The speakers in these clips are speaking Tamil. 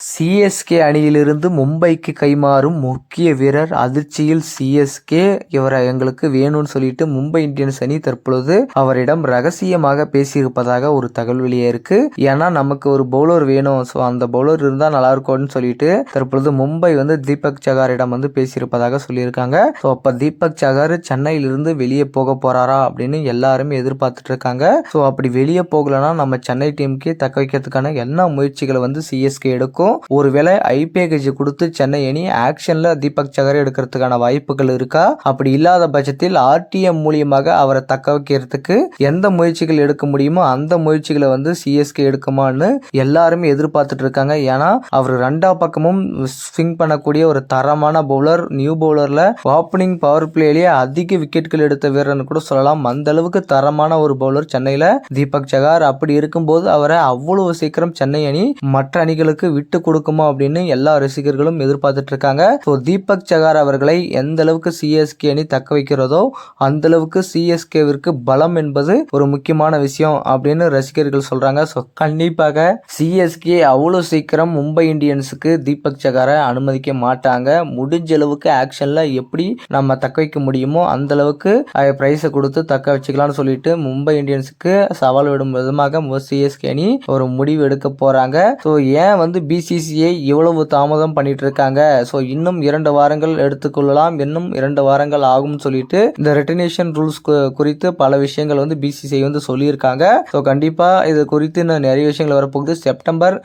சிஎஸ்கே அணியிலிருந்து மும்பைக்கு கைமாறும் முக்கிய வீரர் அதிர்ச்சியில் சிஎஸ்கே இவரை எங்களுக்கு வேணும்னு சொல்லிட்டு மும்பை இந்தியன்ஸ் அணி தற்பொழுது அவரிடம் ரகசியமாக பேசியிருப்பதாக ஒரு தகவல் வெளியே இருக்கு. ஏன்னா நமக்கு ஒரு பவுலர் வேணும். ஸோ அந்த பவுலர் இருந்தால் நல்லா இருக்கும்னு சொல்லிட்டு தற்பொழுது மும்பை வந்து தீபக் சகாரிடம் வந்து பேசியிருப்பதாக சொல்லியிருக்காங்க. ஸோ அப்போ தீபக் சகார் சென்னையிலிருந்து வெளியே போக போறாரா அப்படின்னு எல்லாருமே எதிர்பார்த்துட்டு இருக்காங்க. ஸோ அப்படி வெளியே போகலன்னா நம்ம சென்னை டீமுக்கு தக்க வைக்கிறதுக்கான என்ன முயற்சிகளை வந்து சிஎஸ்கே எடுக்கும்? ஒருவேளை ஐ பேக்கேஜ் கொடுத்து சென்னை அணி ஆக்ஷன்ல தீபக் சகர் எடுக்கிறதுக்கான வாய்ப்புகள் இருக்கா? அப்படி இல்லாத பட்சத்தில் ஆர்டிஎம் மூலியமாக அவரை தக்க வைக்கிறதுக்கு எந்த முயற்சிகள் எடுக்க முடியுமோ அந்த முயற்சிகளை வந்து சிஎஸ்கே எடுக்குமான்னு எல்லாருமே எதிர்பார்த்துட்டு இருக்காங்க. ஏன்னா அவர் ரெண்டா பக்கமும் ஸ்விங் பண்ணக்கூடிய ஒரு தரமான பவுலர் நியூ பவுலர்ல ஓப்பனிங் பவர் பிளேலேயே அதிக விக்கெட்கள் எடுத்த வீரர்னு கூட சொல்லலாம். அந்த அளவுக்கு தரமான ஒரு பவுலர் சென்னையில தீபக் சகார். அப்படி இருக்கும்போது அவரை அவ்வளவு சீக்கிரம் சென்னை அணி மற்ற அணிகளுக்கு விட்டு கொடுக்குமா அப்படின்னு எல்லா ரசிகர்களும் எதிர்பார்த்துட்டு இருக்காங்க ஸோ தீபக் சகார் அவர்களை எந்த அளவுக்கு சிஎஸ்கே அணி தக்க வைக்கிறதோ அந்த அளவுக்கு சிஎஸ்கேவிற்கு பலம் என்பது ஒரு முக்கியமான விஷயம் அப்படின்னு ரசிகர்கள் சொல்றாங்க. ஸோ கண்டிப்பாக சிஎஸ்கே அவ்வளோ சீக்கிரம் மும்பை இந்தியன்ஸுக்கு தீபக் சகாரை அனுமதிக்க மாட்டாங்க. முடிஞ்ச அளவுக்கு ஆக்ஷன்ல எப்படி நம்ம தக்க வைக்க முடியுமோ அந்த அளவுக்கு பிரைஸை கொடுத்து தக்க வச்சுக்கலாம்னு சொல்லிட்டு மும்பை இந்தியன்ஸுக்கு சவால் விடும் விதமாக சிஎஸ்கே அணி ஒரு முடிவு எடுக்க போறாங்க. ஸோ ஏன் வந்து பிசி பிசிசிஐ இவ்வளவு தாமதம் பண்ணிட்டு இருக்காங்க ஸோ இன்னும் இரண்டு வாரங்கள் எடுத்துக்கொள்ளலாம். இன்னும் இரண்டு வாரங்கள் ஆகும்னு சொல்லிட்டு இந்த ரிட்டர்னேஷன் ரூல்ஸ் குறித்து பல விஷயங்கள் வந்து பிசிசிஐ வந்து சொல்லியிருக்காங்க. ஸோ கண்டிப்பாக இது குறித்து இன்னும் நிறைய விஷயங்கள் வரப்போகுது. செப்டம்பர்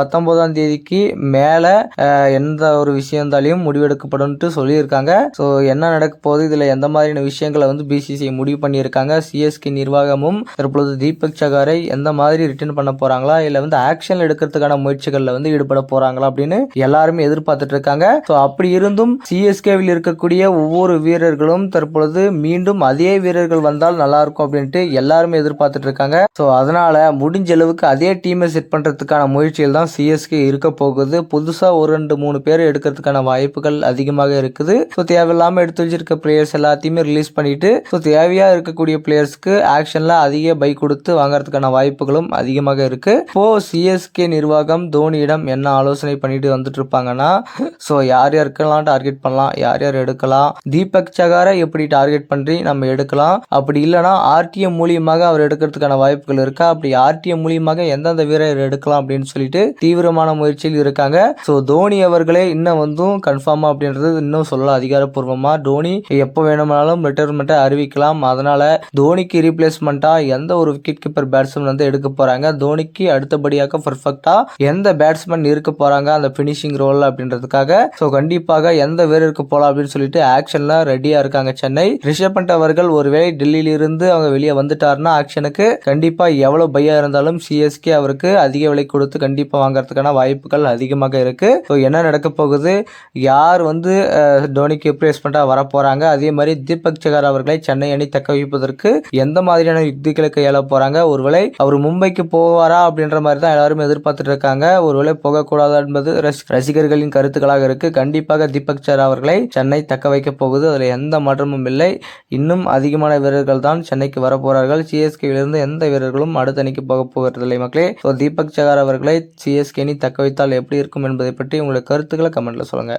பத்தொன்பதாம் தேதிக்கு மேலே எந்த ஒரு விஷயம் இருந்தாலையும் முடிவெடுக்கப்படும் சொல்லியிருக்காங்க. ஸோ என்ன நடக்க போகுது? இதில் எந்த மாதிரியான விஷயங்களை வந்து பிசிசிஐ முடிவு பண்ணியிருக்காங்க? சிஎஸ்கே நிர்வாகமும் தற்பொழுது தீபக் சகாரை எந்த மாதிரி ரிட்டர்ன் பண்ண போகிறாங்களா இல்லை வந்து ஆக்ஷன் எடுக்கிறதுக்கான முயற்சிகளில் வந்து ஈடுபட போறாங்களா அப்படின்னு எல்லாருமே எதிர்பார்த்துட்டு இருக்காங்க. ஸோ அப்படி இருந்தும் சிஎஸ்கேவில் இருக்கக்கூடிய ஒவ்வொரு வீரர்களும் தற்பொழுது மீண்டும் அதே வீரர்கள் வந்தால் நல்லா இருக்கும் அப்படின்ட்டு எல்லாருமே எதிர்பார்த்துட்டு இருக்காங்க. ஸோ அதனால முடிஞ்ச அளவுக்கு அதே டீமை செட் பண்றதுக்கான முயற்சியில் தான் சிஎஸ்கே இருக்க போகுது. புதுசா ஒரு ரெண்டு மூணு பேர் எடுக்கிறதுக்கான வாய்ப்புகள் அதிகமாக இருக்குது. ஸோ தேவையில்லாமல் எடுத்து வச்சிருக்க பிளேயர்ஸ் எல்லாத்தையுமே ரிலீஸ் பண்ணிட்டு ஸோ தேவையா இருக்கக்கூடிய பிளேயர்ஸ்க்கு ஆக்ஷன்ல அதிக பை கொடுத்து வாங்குறதுக்கான வாய்ப்புகளும் அதிகமாக இருக்கு. இப்போ சிஎஸ்கே நிர்வாகம் தோனியிடம் என்ன ஆலோசனை பண்ணிட்டு வந்துட்டு இருப்பாங்கன்னா ஸோ யார் யாருக்கெல்லாம் டார்கெட் பண்ணலாம் யார் யார் எடுக்கலாம் தீபக் சகாரை எப்படி டார்கெட் பண்ணி நம்ம எடுக்கலாம் அப்படி இல்லைன்னா ஆர்டிஎம் மூலியமாக அவர் எடுக்கிறதுக்கான வாய்ப்புகள் இருக்கா அப்படி ஆர்டிஎம் மூலியமாக எந்தெந்த வீரர் எடுக்கலாம் அப்படின்னு சொல்லிட்டு தீவிரமான முயற்சியில் இருக்காங்க. ஸோ தோனி அவர்களே இன்னும் வந்தும் கன்ஃபார்மா அப்படின்றது இன்னும் சொல்ல அதிகாரப்பூர்வமாக தோனி எப்போ வேணுமானாலும் ரிட்டையர்மெண்ட்டை அறிவிக்கலாம். அதனால தோனிக்கு ரீப்ளேஸ்மெண்ட்டாக எந்த ஒரு விக்கெட் கீப்பர் பேட்ஸ்மேன் வந்து எடுக்க போறாங்க. தோனிக்கு அடுத்தபடியாக பர்ஃபெக்டாக எந்த பேட்ஸ்மேன் இருக்க போறாங்க அந்த ஃபினிஷிங் ரோல் அப்படின்றதுக்காக. ஸோ கண்டிப்பாக எந்த வீரருக்கு போகலாம் அப்படின்னு சொல்லிட்டு ஆக்ஷன்ல ரெடியா இருக்காங்க சென்னை. ரிஷப் பண்ட் அவர்கள் ஒருவேளை டெல்லியில இருந்து அவங்க வெளியே வந்துட்டாருன்னா ஆக்ஷனுக்கு கண்டிப்பா எவ்வளவு பையா இருந்தாலும் சிஎஸ்கே அவருக்கு அதிக விலை கொடுத்து கண்டிப்பா வாங்குறதுக்கான வாய்ப்புகள் அதிகமாக இருக்கு. ஸோ என்ன நடக்க போகுது? யார் வந்து தோனிக்கு ரிப்ளேஸ்மெண்ட்டாக வர அதே மாதிரி தீபக் சகர் அவர்களை சென்னை அணி தக்க வைப்பதற்கு எந்த மாதிரியான யுக்திகளை கையாள போகிறாங்க ஒருவேளை அவர் மும்பைக்கு போவாரா அப்படின்ற மாதிரி தான் எல்லாரும் எதிர்பார்த்துட்டு இருக்காங்க. ஒருவேளை போகக்கூடாது என்பது ரசிகர்களின் கருத்துக்களாக இருக்கு. கண்டிப்பாக தீபக் சகார் அவர்களை சென்னை தக்க வைக்க போகுது. அதில் எந்த மாற்றமும் இல்லை. இன்னும் அதிகமான வீரர்கள் தான் சென்னைக்கு வர போறார்கள் எந்த வீரர்களும் அடுத்த அணிக்கு போக போகிறதில்லை மக்களே. ஸோ தீபக் சகார் அவர்களை சிஎஸ்கே அணி தக்க வைத்தால் எப்படி இருக்கும் என்பதை பற்றி உங்களுடைய கருத்துக்களை கமெண்ட்ல சொல்லுங்க.